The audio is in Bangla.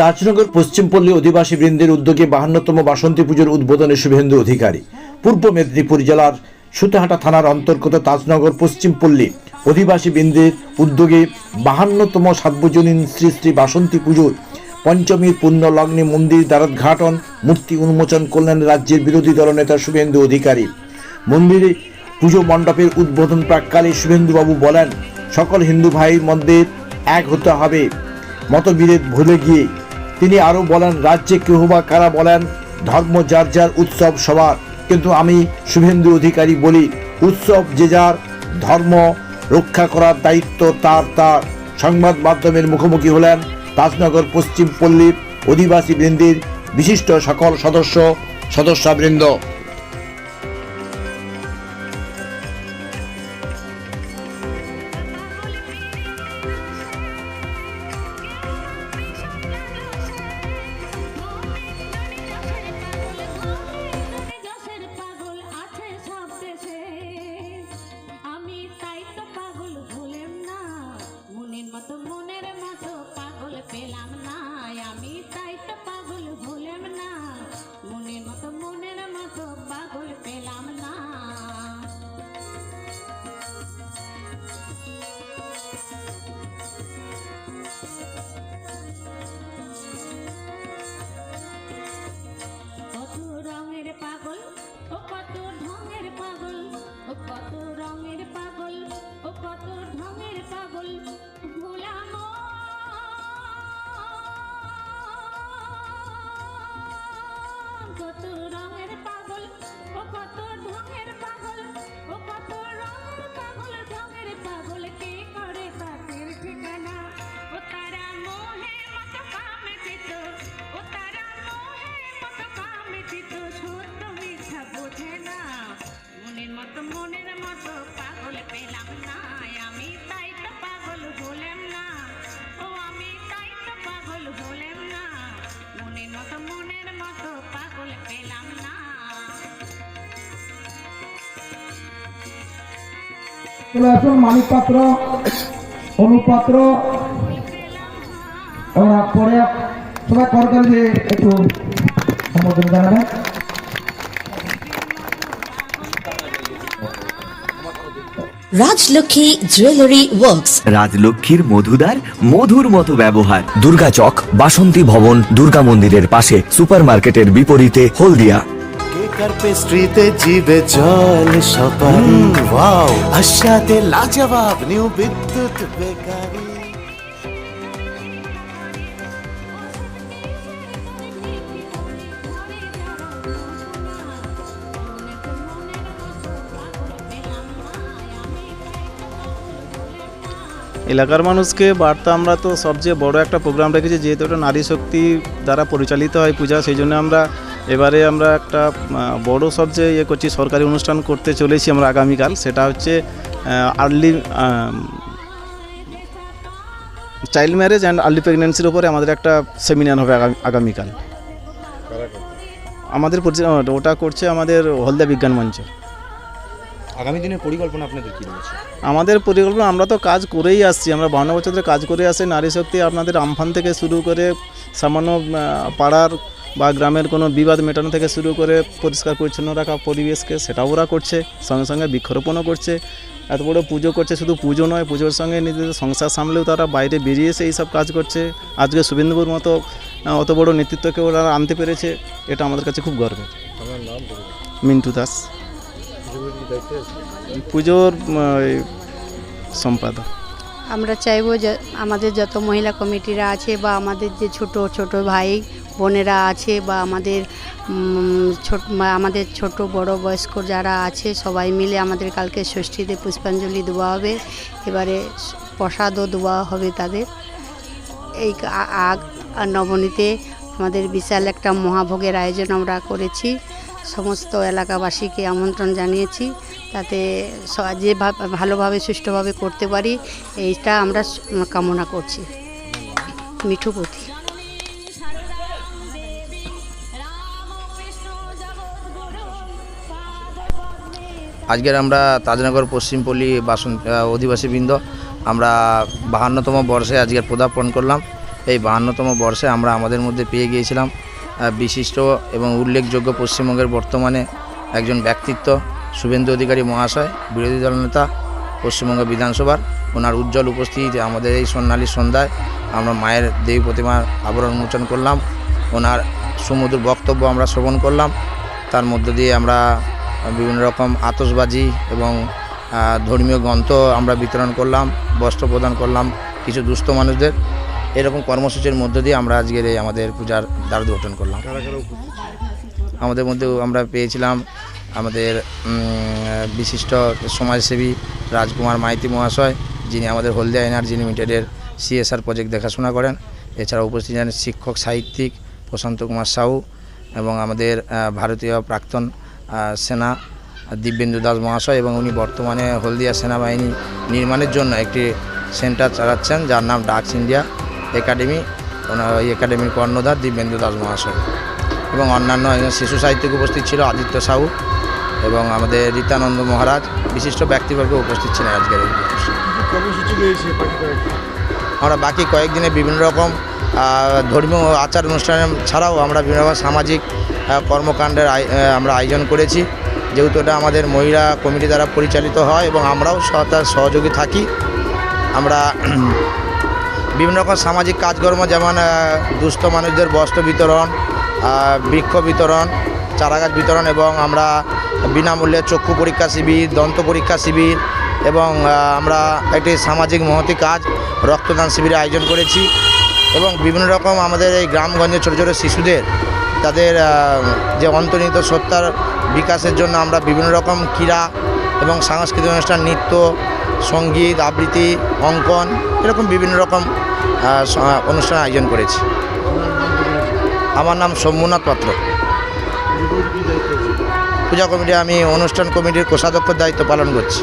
তাজনগর পশ্চিমপল্লী অধিবাসী বৃন্দের উদ্যোগে বাহান্নতম বাসন্তী পুজোর উদ্বোধনে শুভেন্দু অধিকারী। পূর্ব মেদিনীপুর জেলার সুতাহাটা থানার অন্তর্গত তাজনগর পশ্চিমপল্লী অধিবাসী বৃন্দের উদ্যোগে বাহান্নতম সার্বজনীন শ্রী শ্রী বাসন্তী পুজোর পঞ্চমীর পুণ্য লগ্নে মন্দির দ্বারোদ্ঘাটন মূর্তি উন্মোচন করলেন রাজ্যের বিরোধী দলনেতা শুভেন্দু অধিকারী। মন্দিরে পুজো মণ্ডপের উদ্বোধন প্রাককালে শুভেন্দুবাবু বলেন, সকল হিন্দু ভাইয়ের মধ্যে এক হতে হবে। মতবিরোধ ভুলে গিয়ে তিনি আরও বলেন, রাজ্যে কেহ বা কারা বলেন, ধর্ম যার যার উৎসব সবার। কিন্তু আমি শুভেন্দু অধিকারী বলি, উৎসব যে যার, ধর্ম রক্ষা করার দায়িত্ব তার তার। সংবাদ মাধ্যমের মুখোমুখি হলেন তাজনগর পশ্চিম পল্লীর অধিবাসী বৃন্দির বিশিষ্ট সকল সদস্য, সদস্যবৃন্দ। চলে আসুন মানিক পাত্র অনুপ পাত্র। ওরা পরে সবাই করতাল দিয়ে একটু সম্বোধন জানাবেন। Rajlakshmi jewellery works. রাজলক্ষ্মীর মধুদার মধুর মতো ব্যবহার। দুর্গা চক বাসন্তী ভবন দুর্গা মন্দিরের পাশে সুপারমার্কেটের বিপরীতে হলদিয়া। পেস্ট্রিতে জিবে জল সপারি ওয়াও আশাতে লাজবাব নিউ বিদ্যুৎ বেকারি এলাকার মানুষকে বার্তা আমরা তো সবচেয়ে বড় একটা প্রোগ্রাম রেখেছি যেহেতু এটা নারী শক্তি দ্বারা পরিচালিত হয় পূজা সেই জন্য আমরা এবারে আমরা একটা বড় সবচেয়ে ইয়ে করছি সরকারি অনুষ্ঠান করতে চলেছি আমরা আগামীকাল। সেটা হচ্ছে early child marriage and early প্রেগনেন্সির উপরে আমাদের একটা সেমিনার হবে আগামীকাল। আমাদের ওটা করছে আমাদের হলদা বিজ্ঞান মঞ্চ। আগামী দিনের পরিকল্পনা আপনাদের কি রয়েছে? আমাদের পরিকল্পনা আমরা তো কাজ করেই আসছি আমরা বান্ন বছর ধরে কাজ করে আসি নারী শক্তি আপনাদের আমফান থেকে শুরু করে সামান্য পাড়ার বা গ্রামের কোনো বিবাদ মেটানো থেকে শুরু করে পরিষ্কার পরিচ্ছন্ন রাখা পরিবেশকে সেটাও ওরা করছে। সঙ্গে সঙ্গে বৃক্ষরোপণও করছে। এত বড় পুজো করছে শুধু পুজো নয় পুজোর সঙ্গে নিজেদের সংসার সামলেও তারা বাইরে বেরিয়ে এসে এইসব কাজ করছে। আজকে শুভেন্দুপুর মতো অত বড় নেতৃত্বকে ওরা আনতে পেরেছে এটা আমাদের কাছে খুব গর্বের। মিন্টু দাস। পুজোর সম্পাদক। আমরা চাইব যে আমাদের যত মহিলা কমিটিরা আছে বা আমাদের যে ছোট ছোট ভাই বোনেরা আছে বা আমাদের ছোট আমাদের ছোট বড় বয়স্ক যারা আছে, সবাই মিলে আমাদের কালকে ষষ্ঠীতে পুষ্পাঞ্জলি দেওয়া হবে। এবারে প্রসাদও দেওয়া হবে তাদের। এই আগ নবনীতে আমাদের বিশাল একটা মহাভোগের আয়োজন আমরা করেছি। সমস্ত এলাকাবাসীকে আমন্ত্রণ জানিয়েছি তাতে যে ভালোভাবে, সুষ্ঠুভাবে করতে পারি, এইটা আমরা কামনা করছি। মিঠুপতি আজকের আমরা তাজনগর, পশ্চিমপল্লী বাসন অধিবাসীবৃন্দ, আমরা বাহান্নতম বর্ষে আজকের পদার্পণ করলাম। এই বাহান্নতম বর্ষে আমরা আমাদের মধ্যে পেয়ে গিয়েছিলাম বিশিষ্ট এবং উল্লেখযোগ্য পশ্চিমবঙ্গের বর্তমানে একজন ব্যক্তিত্ব, শুভেন্দু অধিকারী মহাশয়, বিরোধী দলনেতা পশ্চিমবঙ্গ বিধানসভার। ওনার উজ্জ্বল উপস্থিতিতে আমাদের এই স্বর্ণালী সন্ধ্যায় আমরা মায়ের দেবী প্রতিমার আবরণ উন্মোচন করলাম। ওনার সুমধুর বক্তব্য আমরা শ্রবণ করলাম। তার মধ্য দিয়ে আমরা বিভিন্ন রকম আতসবাজি এবং ধর্মীয় গ্রন্থ আমরা বিতরণ করলাম বস্ত্র প্রদান করলাম কিছু দুস্থ মানুষদের। এরকম কর্মসূচির মধ্য দিয়ে আমরা আজকের এই আমাদের পূজার দ্বার উদ্ঘাটন করলাম। আমাদের মধ্যে আমরা পেয়েছিলাম আমাদের বিশিষ্ট সমাজসেবী রাজকুমার মাইতি মহাশয় যিনি আমাদের হলদিয়া এনার্জি লিমিটেডের সিএসআর প্রজেক্ট দেখাশোনা করেন। এছাড়া উপস্থিত ছিলেন শিক্ষক সাহিত্যিক প্রশান্ত কুমার সাহু এবং আমাদের ভারতীয় প্রাক্তন সেনা দিব্যেন্দু দাস মহাশয় এবং উনি বর্তমানে হলদিয়া সেনাবাহিনী নির্মাণের জন্য একটি সেন্টার চালাচ্ছেন যার নাম ডাকস ইন্ডিয়া একাডেমি। ওনার ওই একাডেমির কর্ণধার দিব্যেন্দু দাস মহাশয়। এবং অন্যান্য একজন শিশু সাহিত্যিক উপস্থিত ছিল আদিত্য সাহু এবং আমাদের রীতানন্দ মহারাজ। বিশিষ্ট ব্যক্তিবর্গ উপস্থিত ছিলেন আজকের এই আমরা বাকি কয়েকদিনে বিভিন্ন রকম ধর্মীয় আচার অনুষ্ঠান ছাড়াও আমরা বিভিন্ন রকম সামাজিক কর্মকাণ্ডের আমরা আয়োজন করেছি। যেহেতু এটা আমাদের মহিলা কমিটি দ্বারা পরিচালিত হয় এবং আমরাও তার সহযোগী থাকি। আমরা বিভিন্ন রকম সামাজিক কাজকর্ম যেমন দুস্থ মানুষদের বস্ত্র বিতরণ বৃক্ষ বিতরণ, চারাগাছ বিতরণ এবং আমরা বিনামূল্যে চক্ষু পরীক্ষা শিবির, দন্ত পরীক্ষা শিবির এবং আমরা একটি সামাজিক মহতি কাজ, রক্তদান শিবিরের আয়োজন করেছি। এবং বিভিন্ন রকম আমাদের এই গ্রামগঞ্জে ছোটো ছোটো শিশুদের তাদের যে অন্তর্নিহিত সত্তার বিকাশের জন্য আমরা বিভিন্ন রকম ক্রীড়া এবং সাংস্কৃতিক অনুষ্ঠান, নৃত্য, সংগীত, আবৃত্তি, অঙ্কন এরকম বিভিন্ন রকম অনুষ্ঠান আয়োজন করেছি। আমার নাম শম্ভুনাথ পাত্র। পূজা কমিটি, আমি অনুষ্ঠান কমিটির কোষাধ্যক্ষর দায়িত্ব পালন করছি।